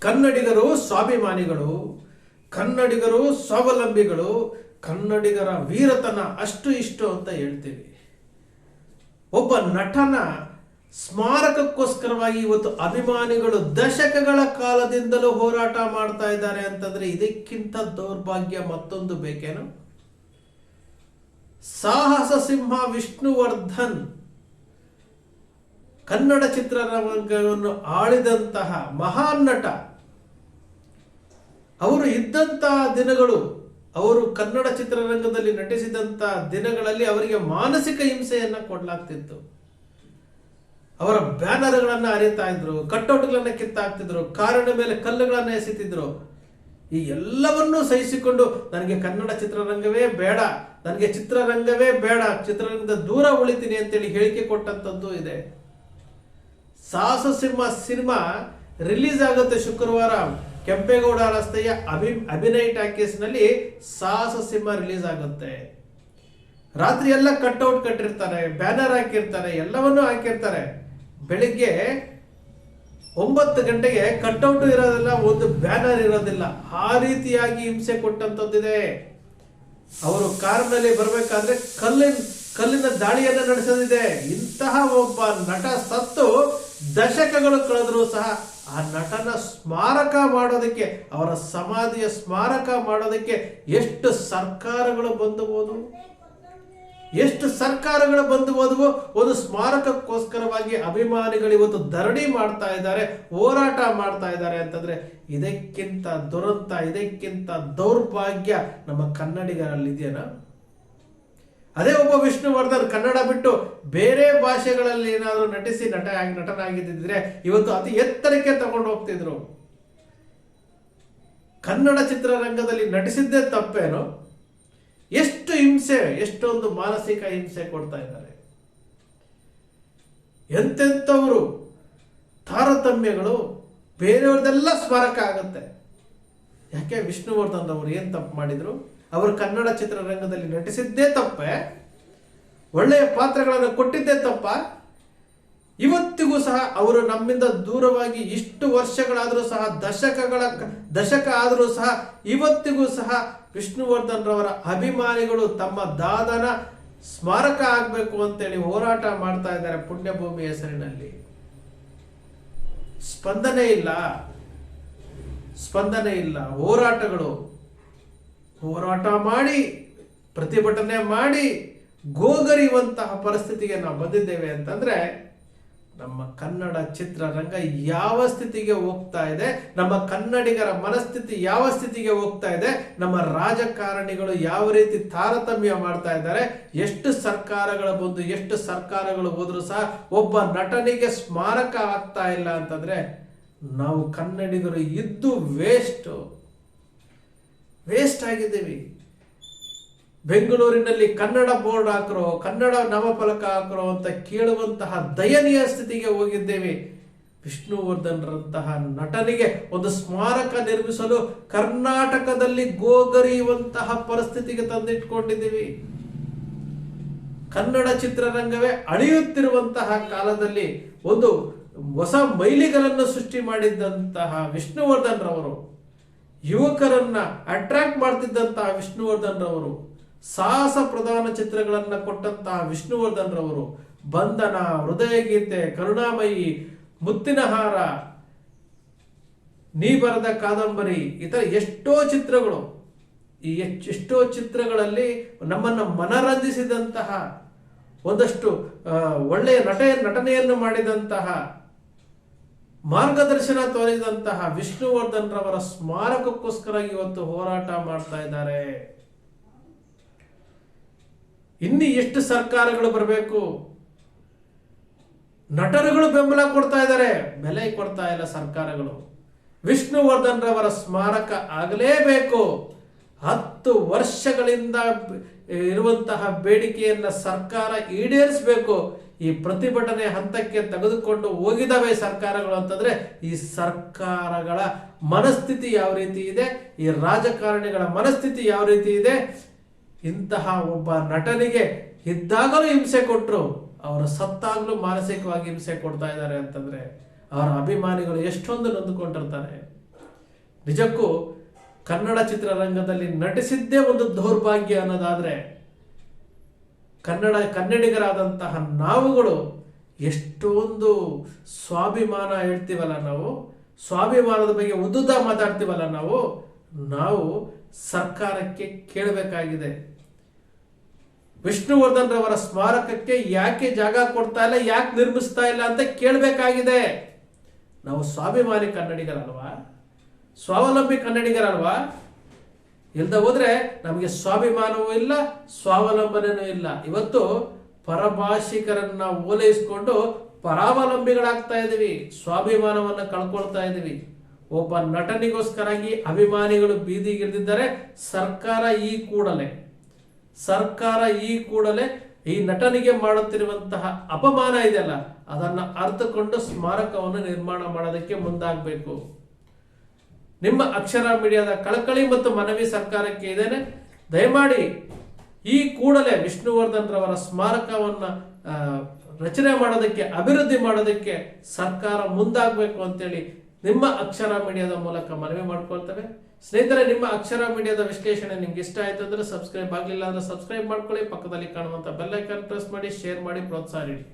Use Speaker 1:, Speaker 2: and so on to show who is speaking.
Speaker 1: ಕನ್ನಡಿಗರು ಸ್ವಾಭಿಮಾನಿಗಳು, ಕನ್ನಡಿಗರು ಸ್ವಾವಲಂಬಿಗಳು, ಕನ್ನಡಿಗರ ವೀರತನ ಅಷ್ಟು ಇಷ್ಟು ಅಂತ ಹೇಳ್ತೀವಿ. ಒಬ್ಬ ನಟನ ಸ್ಮಾರಕಕ್ಕೋಸ್ಕರವಾಗಿ ಇವತ್ತು ಅಭಿಮಾನಿಗಳು ದಶಕಗಳ ಕಾಲದಿಂದಲೂ ಹೋರಾಟ ಮಾಡ್ತಾ ಇದ್ದಾರೆ ಅಂತಂದ್ರೆ ಇದಕ್ಕಿಂತ ದೌರ್ಭಾಗ್ಯ ಮತ್ತೊಂದು ಬೇಕೇನು? ಸಾಹಸ ಸಿಂಹ ವಿಷ್ಣುವರ್ಧನ್ ಕನ್ನಡ ಚಿತ್ರರಂಗವನ್ನು ಆಳಿದಂತಹ ಮಹಾನ್ ನಟ. ಅವರು ಇದ್ದಂತಹ ದಿನಗಳು, ಅವರು ಕನ್ನಡ ಚಿತ್ರರಂಗದಲ್ಲಿ ನಟಿಸಿದಂತಹ ದಿನಗಳಲ್ಲಿ ಅವರಿಗೆ ಮಾನಸಿಕ ಹಿಂಸೆಯನ್ನ ಕೊಡಲಾಗ್ತಿತ್ತು. ಅವರ ಬ್ಯಾನರ್ಗಳನ್ನು ಅರಿತಾ ಇದ್ರು ಕಟ್ಟೌಟ್ಗಳನ್ನು ಕಿತ್ತಾಕ್ತಿದ್ರು ಕಾರಣ ಮೇಲೆ ಕಲ್ಲುಗಳನ್ನು ಎಸೆತಿದ್ರು. ಈ ಎಲ್ಲವನ್ನೂ ಸಹಿಸಿಕೊಂಡು ನನಗೆ ಕನ್ನಡ ಚಿತ್ರರಂಗವೇ ಬೇಡ, ನನಗೆ ಚಿತ್ರರಂಗವೇ ಬೇಡ, ಚಿತ್ರರಂಗದ ದೂರ ಉಳಿತೀನಿ ಅಂತೇಳಿ ಹೇಳಿಕೆ ಕೊಟ್ಟಂತದ್ದು ಇದೆ. ಸಾಹಸ ಸಿಂಹ ಸಿನಿಮಾ ರಿಲೀಸ್ ಆಗುತ್ತೆ ಶುಕ್ರವಾರ. ಕೆಂಪೇಗೌಡ ರಸ್ತೆಯ ಅಭಿ, ಅಭಿನಯ ಟಾಕೀಸ್ನಲ್ಲಿ ಸಾಹಸ ಸಿಂಹ ರಿಲೀಸ್ ಆಗುತ್ತೆ. ರಾತ್ರಿ ಎಲ್ಲ ಕಟ್ಔಟ್ ಕಟ್ಟಿರ್ತಾರೆ, ಬ್ಯಾನರ್ ಹಾಕಿರ್ತಾರೆ, ಎಲ್ಲವನ್ನೂ ಹಾಕಿರ್ತಾರೆ. ಬೆಳಿಗ್ಗೆ ಒಂಬತ್ತು ಗಂಟೆಗೆ ಕಟ್ಔಟ್ ಇರೋದಿಲ್ಲ, ಒಂದು ಬ್ಯಾನರ್ ಇರೋದಿಲ್ಲ. ಆ ರೀತಿಯಾಗಿ ಹಿಂಸೆ ಕೊಟ್ಟಂತದ್ದಿದೆ ಅವರು ಕಾರಿನಲ್ಲಿ ಬರಬೇಕಾದ್ರೆ ಕಲ್ಲಿನ ಕಲ್ಲಿನ ದಾಳಿಯನ್ನ ನಡೆಸೋದಿದೆ. ಇಂತಹ ಒಬ್ಬ ನಟ ಸತ್ತು ದಶಕಗಳು ಕಳೆದರೂ ಸಹ ಆ ನಟನ ಸ್ಮಾರಕ ಮಾಡೋದಕ್ಕೆ, ಅವರ ಸಮಾಧಿಯ ಸ್ಮಾರಕ ಮಾಡೋದಕ್ಕೆ ಎಷ್ಟು ಸರ್ಕಾರಗಳು ಬಂದಬಹುದು ಎಷ್ಟು ಸರ್ಕಾರಗಳು ಬಂದು ಹೋದವು? ಒಂದು ಸ್ಮಾರಕಕ್ಕೋಸ್ಕರವಾಗಿ ಅಭಿಮಾನಿಗಳು ಇವತ್ತು ಧರಣಿ ಮಾಡ್ತಾ ಇದ್ದಾರೆ, ಹೋರಾಟ ಮಾಡ್ತಾ ಇದ್ದಾರೆ ಅಂತಂದ್ರೆ ಇದಕ್ಕಿಂತ ದುರಂತ, ಇದಕ್ಕಿಂತ ದೌರ್ಭಾಗ್ಯ ನಮ್ಮ ಕನ್ನಡಿಗರಲ್ಲಿ ಅದೇ ಒಬ್ಬ ವಿಷ್ಣುವರ್ಧನ್ ಕನ್ನಡ ಬಿಟ್ಟು ಬೇರೆ ಭಾಷೆಗಳಲ್ಲಿ ಏನಾದರೂ ನಟಿಸಿ ನಟ ನಟನಾಗಿದ್ದಿದ್ರೆ ಇವತ್ತು ಅತಿ ಎತ್ತರಕ್ಕೆ ತಗೊಂಡು ಹೋಗ್ತಿದ್ರು. ಕನ್ನಡ ಚಿತ್ರರಂಗದಲ್ಲಿ ನಟಿಸಿದ್ದೇ ತಪ್ಪೇನು? ಎಷ್ಟು ಹಿಂಸೆ, ಎಷ್ಟೊಂದು ಮಾನಸಿಕ ಹಿಂಸೆ ಕೊಡ್ತಾ ಇದ್ದಾರೆ. ಎಂತೆಂಥವರು ತಾರತಮ್ಯಗಳು ಬೇರೆಯವ್ರದೆಲ್ಲ ಸ್ಮಾರಕ ಆಗುತ್ತೆ. ಯಾಕೆ ವಿಷ್ಣುವರ್ಧನ್ ಅವರು ಏನು ತಪ್ಪು ಮಾಡಿದ್ರು? ಅವರು ಕನ್ನಡ ಚಿತ್ರರಂಗದಲ್ಲಿ ನಟಿಸಿದ್ದೇ ತಪ್ಪೆ. ಒಳ್ಳೆಯ ಪಾತ್ರಗಳನ್ನು ಕೊಟ್ಟಿದ್ದೇ ತಪ್ಪ. ಇವತ್ತಿಗೂ ಸಹ ಅವರು ನಮ್ಮಿಂದ ದೂರವಾಗಿ ಇಷ್ಟು ವರ್ಷಗಳಾದರೂ ಸಹ ದಶಕಗಳ ದಶಕ ಆದರೂ ಸಹ ಇವತ್ತಿಗೂ ಸಹ ವಿಷ್ಣುವರ್ಧನ್ ರವರ ಅಭಿಮಾನಿಗಳು ತಮ್ಮ ದಾದನ ಸ್ಮಾರಕ ಆಗಬೇಕು ಅಂತೇಳಿ ಹೋರಾಟ ಮಾಡ್ತಾ ಇದ್ದಾರೆ ಪುಣ್ಯಭೂಮಿ ಹೆಸರಿನಲ್ಲಿ. ಸ್ಪಂದನೆ ಇಲ್ಲ. ಸ್ಪಂದನೆ ಇಲ್ಲ. ಹೋರಾಟಗಳು ಹೋರಾಟ ಮಾಡಿ, ಪ್ರತಿಭಟನೆ ಮಾಡಿ ಗೋಗರಿಯುವಂತಹ ಪರಿಸ್ಥಿತಿಗೆ ನಾವು ಬಂದಿದ್ದೇವೆ ಅಂತಂದ್ರೆ ನಮ್ಮ ಕನ್ನಡ ಚಿತ್ರರಂಗ ಯಾವ ಸ್ಥಿತಿಗೆ ಹೋಗ್ತಾ ಇದೆ, ನಮ್ಮ ಕನ್ನಡಿಗರ ಮನಸ್ಥಿತಿ ಯಾವ ಸ್ಥಿತಿಗೆ ಹೋಗ್ತಾ ಇದೆ, ನಮ್ಮ ರಾಜಕಾರಣಿಗಳು ಯಾವ ರೀತಿ ತಾರತಮ್ಯ ಮಾಡ್ತಾ ಇದ್ದಾರೆ, ಎಷ್ಟು ಸರ್ಕಾರಗಳು ಬಂದು ಎಷ್ಟು ಸರ್ಕಾರಗಳು ಹೋದ್ರು ಸಹ ಒಬ್ಬ ನಟನಿಗೆ ಸ್ಮಾರಕ ಆಗ್ತಾ ಇಲ್ಲ ಅಂತಂದ್ರೆ ನಾವು ಕನ್ನಡಿಗರು ಇದ್ದು ವೇಸ್ಟ್ ವೇಸ್ಟ್ ಆಗಿದ್ದೀವಿ. ಬೆಂಗಳೂರಿನಲ್ಲಿ ಕನ್ನಡ ಬೋರ್ಡ್ ಹಾಕ್ರೋ, ಕನ್ನಡ ನಾಮಫಲಕ ಹಾಕ್ರೋ ಅಂತ ಕೇಳುವಂತಹ ದಯನೀಯ ಸ್ಥಿತಿಗೆ ಹೋಗಿದ್ದೇವೆ. ವಿಷ್ಣುವರ್ಧನ್ರಂತಹ ನಟನಿಗೆ ಒಂದು ಸ್ಮಾರಕ ನಿರ್ಮಿಸಲು ಕರ್ನಾಟಕದಲ್ಲಿ ಗೋಗರಿಯುವಂತಹ ಪರಿಸ್ಥಿತಿಗೆ ತಂದಿಟ್ಕೊಂಡಿದ್ದೀವಿ. ಕನ್ನಡ ಚಿತ್ರರಂಗವೇ ಅಳಿಯುತ್ತಿರುವಂತಹ ಕಾಲದಲ್ಲಿ ಒಂದು ಹೊಸ ಮೈಲಿಗಲನ್ನು ಸೃಷ್ಟಿ ಮಾಡಿದ್ದಂತಹ ವಿಷ್ಣುವರ್ಧನ್ ರವರು ಯುವಕರನ್ನ ಅಟ್ರಾಕ್ಟ್ ಮಾಡ್ತಿದ್ದಂತಹ ವಿಷ್ಣುವರ್ಧನ್ ರವರು, ಸಾಹಸ ಪ್ರಧಾನ ಚಿತ್ರಗಳನ್ನ ಕೊಟ್ಟಂತಹ ವಿಷ್ಣುವರ್ಧನ್ ರವರು, ಬಂಧನ, ಹೃದಯಗೀತೆ, ಕರುಣಾಮಯಿ ಮುತ್ತಿನ ಹಾರ ನೀ ಬರದ ಕಾದಂಬರಿ, ಇತರ ಎಷ್ಟೋ ಚಿತ್ರಗಳು, ಈ ಎಷ್ಟೋ ಚಿತ್ರಗಳಲ್ಲಿ ನಮ್ಮನ್ನು ಮನರಂಜಿಸಿದಂತಹ ಒಂದಷ್ಟು ಒಳ್ಳೆಯ ನಟ, ನಟನೆಯನ್ನು ಮಾಡಿದಂತಹ ಮಾರ್ಗದರ್ಶನ ತೋರಿದಂತಹ ವಿಷ್ಣುವರ್ಧನ್ ರವರ ಸ್ಮಾರಕಕ್ಕೋಸ್ಕರ ಇವತ್ತು ಹೋರಾಟ ಮಾಡ್ತಾ ಇದ್ದಾರೆ. ಇನ್ನು ಎಷ್ಟು ಸರ್ಕಾರಗಳು ಬರಬೇಕು? ನಟರುಗಳು ಬೆಂಬಲ ಕೊಡ್ತಾ ಇದ್ದಾರೆ. ಬೆಲೆ ಕೊಡ್ತಾ ಇಲ್ಲ ಸರ್ಕಾರಗಳು. ವಿಷ್ಣುವರ್ಧನ್ ರವರ ಸ್ಮಾರಕ ಆಗಲೇಬೇಕು. ಹತ್ತು ವರ್ಷಗಳಿಂದ ಇರುವಂತಹ ಬೇಡಿಕೆಯನ್ನ ಸರ್ಕಾರ ಈಡೇರಿಸಬೇಕು. ಈ ಪ್ರತಿಭಟನೆ ಹಂತಕ್ಕೆ ತೆಗೆದುಕೊಂಡು ಹೋಗಿದಾವೆ ಸರ್ಕಾರಗಳು ಅಂತಂದ್ರೆ ಈ ಸರ್ಕಾರಗಳ ಮನಸ್ಥಿತಿ ಯಾವ ರೀತಿ ಇದೆ, ಈ ರಾಜಕಾರಣಿಗಳ ಮನಸ್ಥಿತಿ ಯಾವ ರೀತಿ ಇದೆ, ಇಂತಹ ಒಬ್ಬ ನಟನಿಗೆ ಇದ್ದಾಗಲೂ ಹಿಂಸೆ ಕೊಟ್ಟರು ಅವರು ಸತ್ತಾಗಲೂ ಮಾನಸಿಕವಾಗಿ ಹಿಂಸೆ ಕೊಡ್ತಾ ಇದ್ದಾರೆ ಅಂತಂದ್ರೆ ಅವರ ಅಭಿಮಾನಿಗಳು ಎಷ್ಟೊಂದು ನೊಂದುಕೊಂಡಿರ್ತಾರೆ. ನಿಜಕ್ಕೂ ಕನ್ನಡ ಚಿತ್ರರಂಗದಲ್ಲಿ ನಟಿಸಿದ್ದೇ ಒಂದು ದೌರ್ಭಾಗ್ಯ ಅನ್ನೋದಾದ್ರೆ ಕನ್ನಡ ಕನ್ನಡಿಗರಾದಂತಹ ನಾವುಗಳು ಎಷ್ಟೊಂದು ಸ್ವಾಭಿಮಾನ ಹೇಳ್ತೀವಲ್ಲ ನಾವು? ಸ್ವಾಭಿಮಾನದ ಬಗ್ಗೆ ಉದ್ದುದ್ದ ಮಾತಾಡ್ತೀವಲ್ಲ ನಾವು? ನಾವು ಸರ್ಕಾರಕ್ಕೆ ಕೇಳಬೇಕಾಗಿದೆ. ವಿಷ್ಣುವರ್ಧನ್ ರವರ ಸ್ಮಾರಕಕ್ಕೆ ಯಾಕೆ ಜಾಗ ಕೊಡ್ತಾ ಇಲ್ಲ, ಯಾಕೆ ನಿರ್ಮಿಸ್ತಾ ಇಲ್ಲ ಅಂತ ಕೇಳಬೇಕಾಗಿದೆ. ನಾವು ಸ್ವಾಭಿಮಾನಿ ಕನ್ನಡಿಗರಲ್ವಾ? ಸ್ವಾವಲಂಬಿ ಕನ್ನಡಿಗರಲ್ವಾ? ಇಲ್ಲದೆ ಹೋದ್ರೆ ನಮಗೆ ಸ್ವಾಭಿಮಾನವೂ ಇಲ್ಲ ಸ್ವಾವಲಂಬನೆಯೂ ಇಲ್ಲ. ಇವತ್ತು ಪರಭಾಷಿಕರನ್ನ ಓಲೈಸ್ಕೊಂಡು ಪರಾವಲಂಬಿಗಳಾಗ್ತಾ ಇದ್ದೀವಿ, ಸ್ವಾಭಿಮಾನವನ್ನ ಕಳ್ಕೊಳ್ತಾ ಇದ್ದೀವಿ. ಒಬ್ಬ ನಟನಿಗೋಸ್ಕರಾಗಿ ಅಭಿಮಾನಿಗಳು ಬೀದಿಗಿಳಿದಿದ್ದಾರೆ, ಸರ್ಕಾರ ಈ ಕೂಡಲೇ. ಸರ್ಕಾರ ಈ ಕೂಡಲೇ ಈ ನಟನಿಗೆ ಮಾಡುತ್ತಿರುವಂತಹ ಅಪಮಾನ ಇದೆಯಲ್ಲ, ಅದನ್ನ ಅರ್ಥಕೊಂಡು ಸ್ಮಾರಕವನ್ನು ನಿರ್ಮಾಣ ಮಾಡೋದಕ್ಕೆ ಮುಂದಾಗಬೇಕು. ನಿಮ್ಮ ಅಕ್ಷರ ಮೀಡಿಯಾದ ಕಳಕಳಿ ಮತ್ತು ಮನವಿ ಸರ್ಕಾರಕ್ಕೆ ಇದೇನೆ. ದಯಮಾಡಿ ಈ ಕೂಡಲೇ ವಿಷ್ಣುವರ್ಧನ್ ರವರ ಸ್ಮಾರಕವನ್ನ ರಚನೆ ಮಾಡೋದಕ್ಕೆ, ಅಭಿವೃದ್ಧಿ ಮಾಡೋದಕ್ಕೆ ಸರ್ಕಾರ ಮುಂದಾಗಬೇಕು ಅಂತೇಳಿ ನಿಮ್ಮ ಅಕ್ಷರ ಮೀಡಿಯಾದ ಮೂಲಕ ಮನವಿ ಮಾಡ್ಕೊಳ್ತೇವೆ. ಸ್ನೇಹಿತರೆ, ನಿಮ್ಮ ಅಕ್ಷರ ಮೀಡಿಯಾದ ವಿಶ್ಲೇಷಣೆ ನಿಮ್ಗೆ ಇಷ್ಟ ಆಯ್ತು ಅಂದ್ರೆ ಸಬ್ಸ್ಕ್ರೈಬ್ ಆಗಲಿಲ್ಲ ಅಂದ್ರೆ ಸಬ್ಸ್ಕ್ರೈಬ್ ಮಾಡ್ಕೊಳ್ಳಿ. ಪಕ್ಕದಲ್ಲಿ ಕಾಣುವಂತ ಬೆಲ್ಲೈಕನ್ ಪ್ರೆಸ್ ಮಾಡಿ, ಶೇರ್ ಮಾಡಿ, ಪ್ರೋತ್ಸಾಹ ನೀಡಿ.